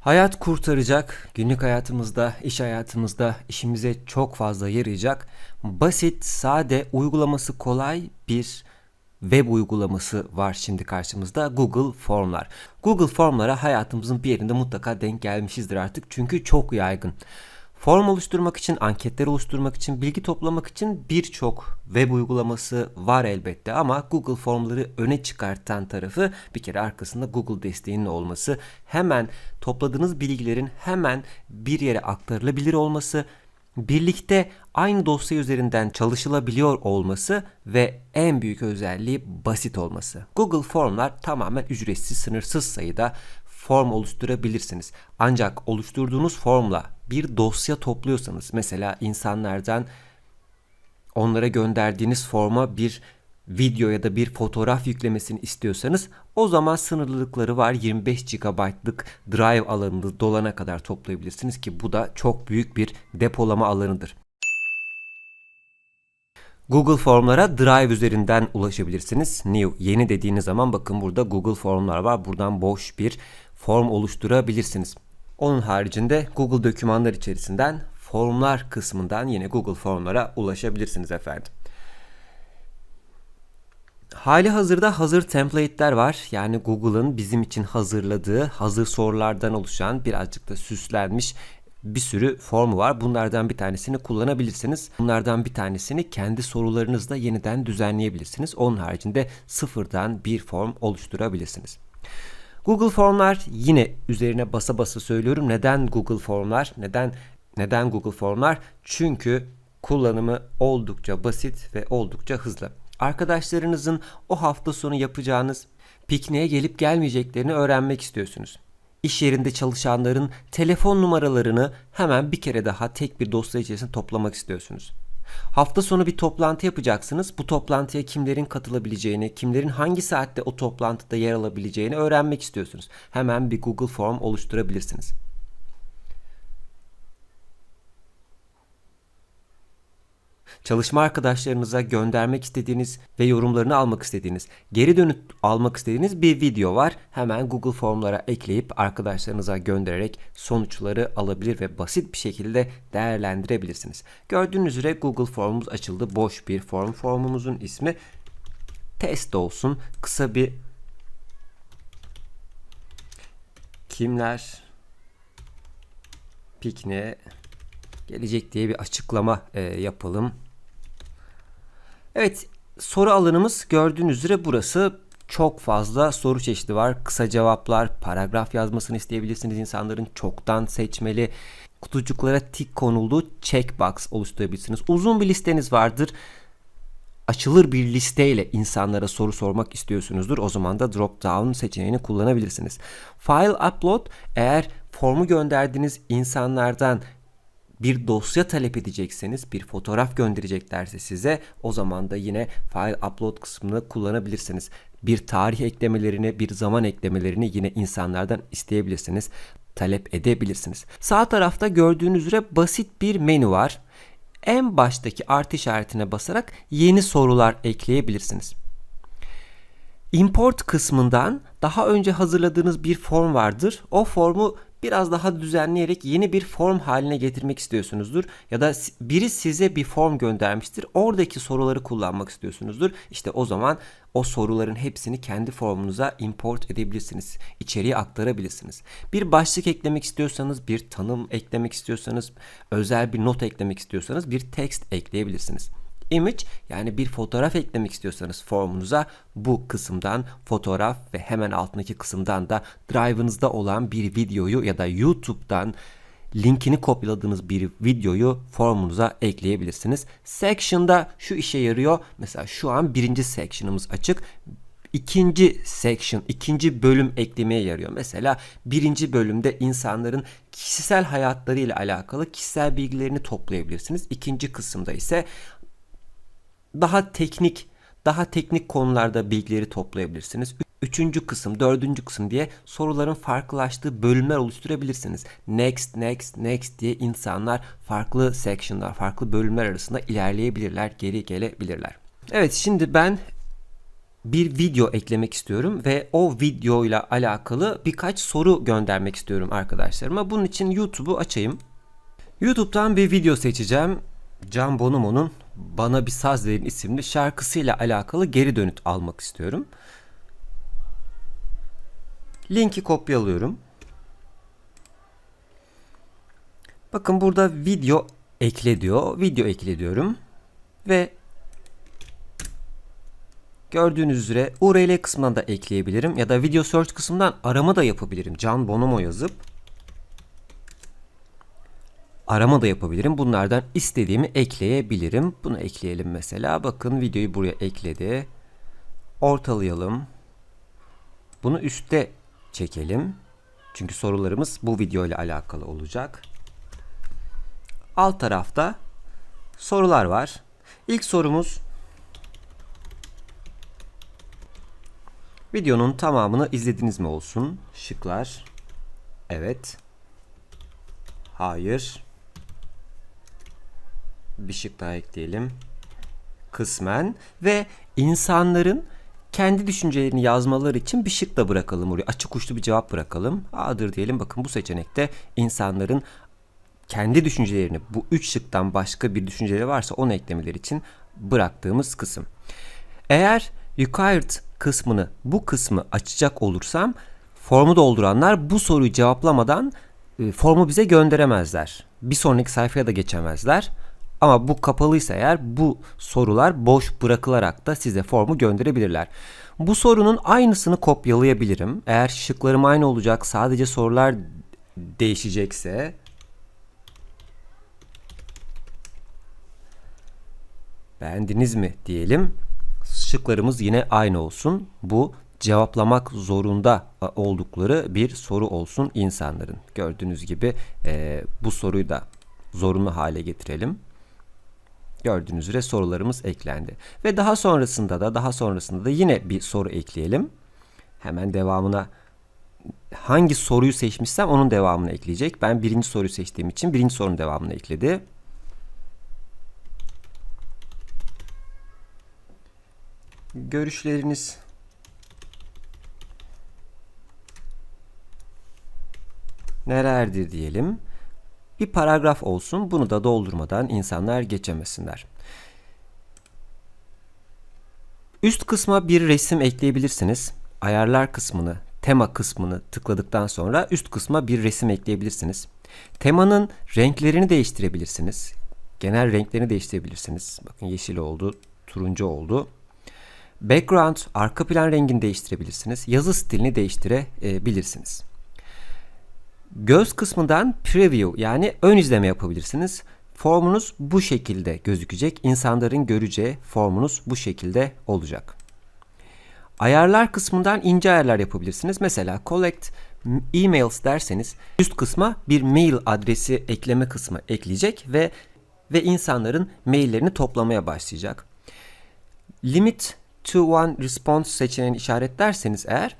Hayat kurtaracak, günlük hayatımızda, iş hayatımızda işimize çok fazla yarayacak basit, sade, uygulaması kolay bir web uygulaması var şimdi karşımızda Google Formlar. Google Formlara hayatımızın bir yerinde mutlaka denk gelmişizdir artık çünkü çok yaygın. Form oluşturmak için, anketler oluşturmak için, bilgi toplamak için birçok web uygulaması var elbette ama Google Formları öne çıkartan tarafı bir kere arkasında Google desteğinin olması, hemen topladığınız bilgilerin hemen bir yere aktarılabilir olması, birlikte aynı dosya üzerinden çalışılabiliyor olması ve en büyük özelliği basit olması. Google Formlar tamamen ücretsiz, sınırsız sayıda form oluşturabilirsiniz. Ancak oluşturduğunuz formla bir dosya topluyorsanız mesela insanlardan onlara gönderdiğiniz forma bir video ya da bir fotoğraf yüklemesini istiyorsanız o zaman sınırlılıkları var. 25 GB'lık drive alanını dolana kadar toplayabilirsiniz ki bu da çok büyük bir depolama alanıdır. Google Formlara Drive üzerinden ulaşabilirsiniz. New yeni dediğiniz zaman bakın burada Google Formlar var. Buradan boş bir form oluşturabilirsiniz. Onun haricinde Google dokümanlar içerisinden formlar kısmından yine Google Formlara ulaşabilirsiniz efendim. Hali hazırda hazır template'ler var. Yani Google'ın bizim için hazırladığı hazır sorulardan oluşan birazcık da süslenmiş bir sürü formu var. Bunlardan bir tanesini kullanabilirsiniz. Bunlardan bir tanesini kendi sorularınızda yeniden düzenleyebilirsiniz. Onun haricinde sıfırdan bir form oluşturabilirsiniz. Google Formlar yine üzerine basa basa söylüyorum. Neden Google Formlar? Neden neden Google Formlar? Çünkü kullanımı oldukça basit ve oldukça hızlı. Arkadaşlarınızın o hafta sonu yapacağınız pikniğe gelip gelmeyeceklerini öğrenmek istiyorsunuz. İş yerinde çalışanların telefon numaralarını hemen bir kere daha tek bir dosya içerisinde toplamak istiyorsunuz. Hafta sonu bir toplantı yapacaksınız. Bu toplantıya kimlerin katılabileceğini, kimlerin hangi saatte o toplantıda yer alabileceğini öğrenmek istiyorsunuz. Hemen bir Google Form oluşturabilirsiniz. Çalışma arkadaşlarınıza göndermek istediğiniz ve yorumlarını almak istediğiniz, geri dönüt almak istediğiniz bir video var. Hemen Google Formlara ekleyip arkadaşlarınıza göndererek sonuçları alabilir ve basit bir şekilde değerlendirebilirsiniz. Gördüğünüz üzere Google Formumuz açıldı. Boş bir form. Formumuzun ismi test olsun. Kısa bir kimler pikniğe gelecek diye bir açıklama e, yapalım. Evet soru alanımız gördüğünüz üzere burası çok fazla soru çeşidi var. Kısa cevaplar, paragraf yazmasını isteyebilirsiniz insanların çoktan seçmeli. Kutucuklara tik konulduğu checkbox oluşturabilirsiniz. Uzun bir listeniz vardır. Açılır bir listeyle insanlara soru sormak istiyorsunuzdur. O zaman da drop down seçeneğini kullanabilirsiniz. File upload eğer formu gönderdiğiniz insanlardan bir dosya talep edecekseniz, bir fotoğraf göndereceklerse size o zaman da yine file upload kısmını kullanabilirsiniz. Bir tarih eklemelerini, bir zaman eklemelerini yine insanlardan isteyebilirsiniz, talep edebilirsiniz. Sağ tarafta gördüğünüz üzere basit bir menü var. En baştaki artı işaretine basarak yeni sorular ekleyebilirsiniz. Import kısmından daha önce hazırladığınız bir form vardır. O formu biraz daha düzenleyerek yeni bir form haline getirmek istiyorsunuzdur. Ya da biri size bir form göndermiştir. Oradaki soruları kullanmak istiyorsunuzdur. İşte o zaman o soruların hepsini kendi formunuza import edebilirsiniz. İçeriye aktarabilirsiniz. Bir başlık eklemek istiyorsanız, bir tanım eklemek istiyorsanız, özel bir not eklemek istiyorsanız bir text ekleyebilirsiniz image yani bir fotoğraf eklemek istiyorsanız formunuza bu kısımdan fotoğraf ve hemen altındaki kısımdan da drive'ınızda olan bir videoyu ya da YouTube'dan linkini kopyaladığınız bir videoyu formunuza ekleyebilirsiniz. Section'da şu işe yarıyor. Mesela şu an birinci section'ımız açık ikinci section, ikinci bölüm eklemeye yarıyor. Mesela birinci bölümde insanların kişisel hayatlarıyla alakalı kişisel bilgilerini toplayabilirsiniz. İkinci kısımda ise daha teknik, daha teknik konularda bilgileri toplayabilirsiniz. Üçüncü kısım, dördüncü kısım diye soruların farklılaştığı bölümler oluşturabilirsiniz. Next, next, next diye insanlar farklı sectionlar, farklı bölümler arasında ilerleyebilirler, geri gelebilirler. Evet şimdi ben bir video eklemek istiyorum ve o videoyla alakalı birkaç soru göndermek istiyorum arkadaşlarıma. Bunun için YouTube'u açayım. YouTube'dan bir video seçeceğim. Can Bonomo'nun Bana Bir Saz Verin isimli şarkısıyla alakalı geri dönüt almak istiyorum. Linki kopyalıyorum. Bakın burada video ekle diyor. Video ekle diyorum. Ve gördüğünüz üzere URL kısmından da ekleyebilirim. Ya da video search kısmından arama da yapabilirim. Can Bonomo yazıp arama da yapabilirim. Bunlardan istediğimi ekleyebilirim. Bunu ekleyelim mesela. Bakın videoyu buraya ekledi. Ortalayalım. Bunu üstte çekelim. Çünkü sorularımız bu video ile alakalı olacak. Alt tarafta sorular var. İlk sorumuz videonun tamamını izlediniz mi olsun? Şıklar. Evet. Hayır. Bir şık daha ekleyelim. Kısmen ve insanların kendi düşüncelerini yazmaları için bir şık da bırakalım oraya. Açık uçlu bir cevap bırakalım. A'dır diyelim. Bakın bu seçenekte insanların kendi düşüncelerini bu üç şıktan başka bir düşünceleri varsa onu eklemeleri için bıraktığımız kısım. Eğer required kısmını bu kısmı açacak olursam formu dolduranlar bu soruyu cevaplamadan e, formu bize gönderemezler. Bir sonraki sayfaya da geçemezler. Ama bu kapalıysa eğer bu sorular boş bırakılarak da size formu gönderebilirler. Bu sorunun aynısını kopyalayabilirim. Eğer şıklarım aynı olacak sadece sorular değişecekse beğendiniz mi diyelim. Şıklarımız yine aynı olsun. Bu cevaplamak zorunda oldukları bir soru olsun insanların. Gördüğünüz gibi e, bu soruyu da zorunlu hale getirelim. Gördüğünüz üzere sorularımız eklendi. Ve daha sonrasında da daha sonrasında da yine bir soru ekleyelim. Hemen devamına hangi soruyu seçmişsem onun devamını ekleyecek. Ben birinci soruyu seçtiğim için birinci sorunun devamını ekledi. Görüşleriniz nelerdir diyelim. Bir paragraf olsun. Bunu da doldurmadan insanlar geçemesinler. Üst kısma bir resim ekleyebilirsiniz. Ayarlar kısmını, tema kısmını tıkladıktan sonra üst kısma bir resim ekleyebilirsiniz. Temanın renklerini değiştirebilirsiniz. Genel renklerini değiştirebilirsiniz. Bakın yeşil oldu, turuncu oldu. Background, arka plan rengini değiştirebilirsiniz. Yazı stilini değiştirebilirsiniz. Göz kısmından preview yani ön izleme yapabilirsiniz. Formunuz bu şekilde gözükecek. İnsanların göreceği formunuz bu şekilde olacak. Ayarlar kısmından ince ayarlar yapabilirsiniz. Mesela collect emails derseniz üst kısma bir mail adresi ekleme kısmı ekleyecek ve ve insanların maillerini toplamaya başlayacak. Limit to one response seçeneğini işaretlerseniz eğer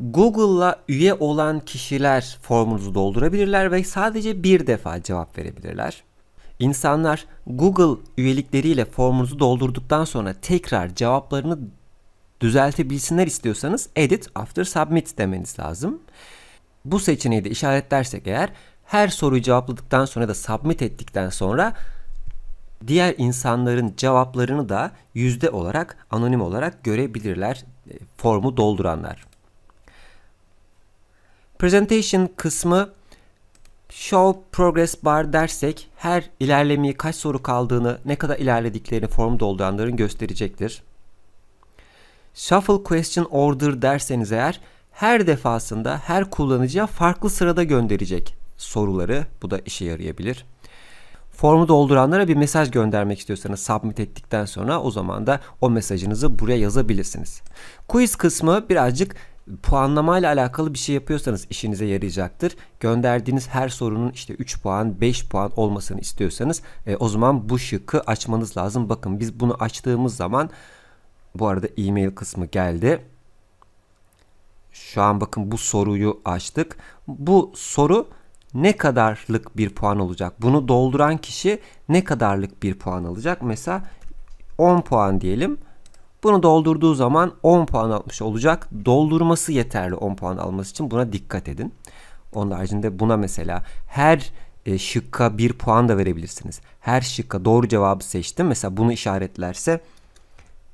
Google'la üye olan kişiler formunuzu doldurabilirler ve sadece bir defa cevap verebilirler. İnsanlar Google üyelikleriyle formunuzu doldurduktan sonra tekrar cevaplarını düzeltebilsinler istiyorsanız edit after submit demeniz lazım. Bu seçeneği de işaretlersek eğer her soruyu cevapladıktan sonra da submit ettikten sonra diğer insanların cevaplarını da yüzde olarak anonim olarak görebilirler e, formu dolduranlar. Presentation kısmı Show Progress Bar dersek her ilerlemeyi kaç soru kaldığını, ne kadar ilerlediklerini form dolduranların gösterecektir. Shuffle Question Order derseniz eğer her defasında her kullanıcıya farklı sırada gönderecek soruları. Bu da işe yarayabilir. Formu dolduranlara bir mesaj göndermek istiyorsanız submit ettikten sonra o zaman da o mesajınızı buraya yazabilirsiniz. Quiz kısmı birazcık puanlama ile alakalı bir şey yapıyorsanız işinize yarayacaktır. Gönderdiğiniz her sorunun işte 3 puan, 5 puan olmasını istiyorsanız e, o zaman bu şıkkı açmanız lazım. Bakın biz bunu açtığımız zaman bu arada e-mail kısmı geldi. Şu an bakın bu soruyu açtık. Bu soru ne kadarlık bir puan olacak? Bunu dolduran kişi ne kadarlık bir puan alacak? Mesela 10 puan diyelim. Bunu doldurduğu zaman 10 puan almış olacak. Doldurması yeterli 10 puan alması için buna dikkat edin. Onun haricinde buna mesela her e, şıkka 1 puan da verebilirsiniz. Her şıkka doğru cevabı seçtim. Mesela bunu işaretlerse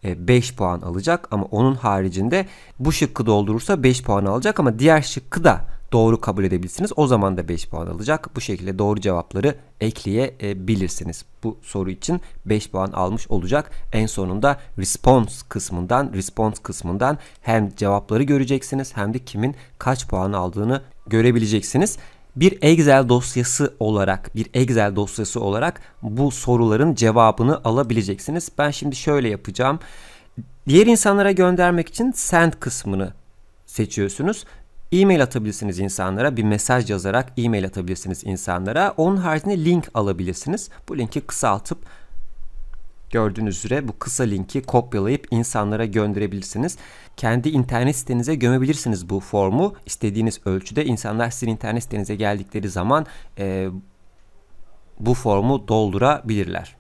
5 e, puan alacak ama onun haricinde bu şıkkı doldurursa 5 puan alacak ama diğer şıkkı da doğru kabul edebilirsiniz. O zaman da 5 puan alacak. Bu şekilde doğru cevapları ekleyebilirsiniz. Bu soru için 5 puan almış olacak. En sonunda response kısmından, response kısmından hem cevapları göreceksiniz hem de kimin kaç puan aldığını görebileceksiniz. Bir Excel dosyası olarak, bir Excel dosyası olarak bu soruların cevabını alabileceksiniz. Ben şimdi şöyle yapacağım. Diğer insanlara göndermek için send kısmını seçiyorsunuz. E-mail atabilirsiniz insanlara. Bir mesaj yazarak e-mail atabilirsiniz insanlara. Onun haricinde link alabilirsiniz. Bu linki kısaltıp gördüğünüz üzere bu kısa linki kopyalayıp insanlara gönderebilirsiniz. Kendi internet sitenize gömebilirsiniz bu formu. İstediğiniz ölçüde insanlar sizin internet sitenize geldikleri zaman e, bu formu doldurabilirler.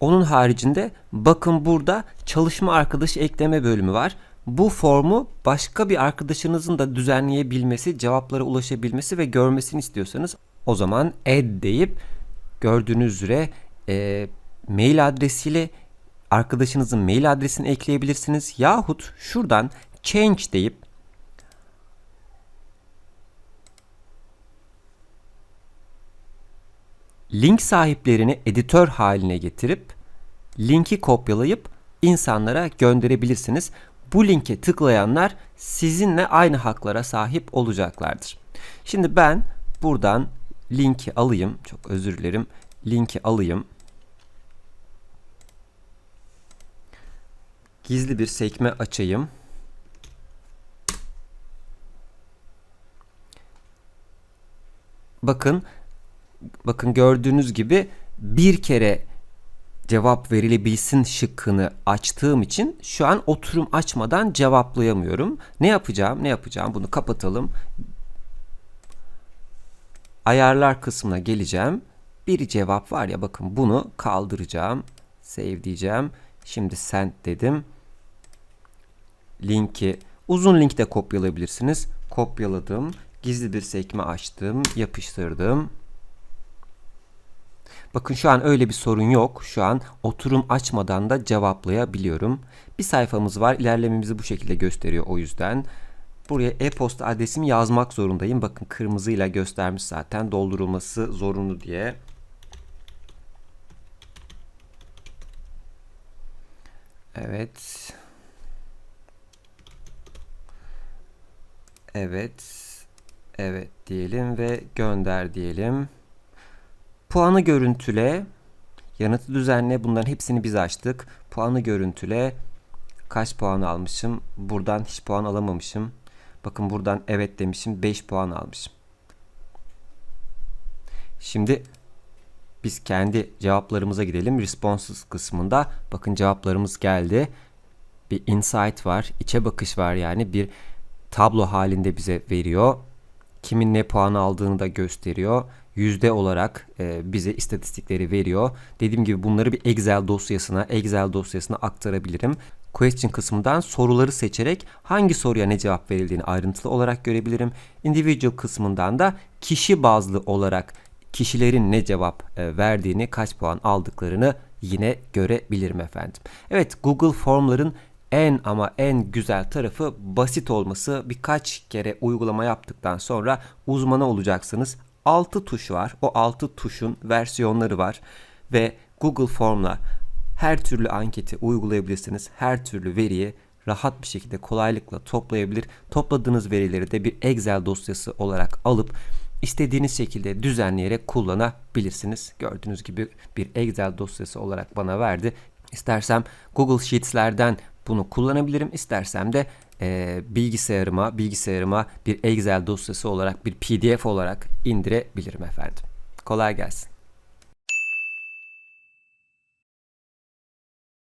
Onun haricinde bakın burada çalışma arkadaşı ekleme bölümü var. Bu formu başka bir arkadaşınızın da düzenleyebilmesi, cevaplara ulaşabilmesi ve görmesini istiyorsanız o zaman add deyip gördüğünüz üzere e, mail adresiyle arkadaşınızın mail adresini ekleyebilirsiniz. Yahut şuradan change deyip link sahiplerini editör haline getirip linki kopyalayıp insanlara gönderebilirsiniz. Bu linke tıklayanlar sizinle aynı haklara sahip olacaklardır. Şimdi ben buradan linki alayım. Çok özür dilerim. Linki alayım. Gizli bir sekme açayım. Bakın bakın gördüğünüz gibi bir kere cevap verilebilsin şıkkını açtığım için şu an oturum açmadan cevaplayamıyorum. Ne yapacağım? Ne yapacağım? Bunu kapatalım. Ayarlar kısmına geleceğim. Bir cevap var ya bakın bunu kaldıracağım. Save diyeceğim. Şimdi send dedim. Linki uzun link de kopyalayabilirsiniz. Kopyaladım. Gizli bir sekme açtım. Yapıştırdım. Bakın şu an öyle bir sorun yok. Şu an oturum açmadan da cevaplayabiliyorum. Bir sayfamız var. İlerlememizi bu şekilde gösteriyor o yüzden. Buraya e-posta adresimi yazmak zorundayım. Bakın kırmızıyla göstermiş zaten doldurulması zorunlu diye. Evet. Evet. Evet diyelim ve gönder diyelim. Puanı görüntüle, yanıtı düzenle bunların hepsini biz açtık. Puanı görüntüle kaç puan almışım? Buradan hiç puan alamamışım. Bakın buradan evet demişim 5 puan almışım. Şimdi biz kendi cevaplarımıza gidelim. Responses kısmında bakın cevaplarımız geldi. Bir insight var, içe bakış var yani bir tablo halinde bize veriyor. Kimin ne puan aldığını da gösteriyor yüzde olarak e, bize istatistikleri veriyor. Dediğim gibi bunları bir Excel dosyasına, Excel dosyasına aktarabilirim. Question kısmından soruları seçerek hangi soruya ne cevap verildiğini ayrıntılı olarak görebilirim. Individual kısmından da kişi bazlı olarak kişilerin ne cevap e, verdiğini, kaç puan aldıklarını yine görebilirim efendim. Evet Google Formların en ama en güzel tarafı basit olması. Birkaç kere uygulama yaptıktan sonra uzmanı olacaksınız. 6 tuş var. O 6 tuşun versiyonları var ve Google Form'la her türlü anketi uygulayabilirsiniz. Her türlü veriyi rahat bir şekilde kolaylıkla toplayabilir. Topladığınız verileri de bir Excel dosyası olarak alıp istediğiniz şekilde düzenleyerek kullanabilirsiniz. Gördüğünüz gibi bir Excel dosyası olarak bana verdi. İstersem Google Sheets'lerden bunu kullanabilirim. İstersem de e, bilgisayarıma bilgisayarıma bir Excel dosyası olarak bir PDF olarak indirebilirim efendim. Kolay gelsin.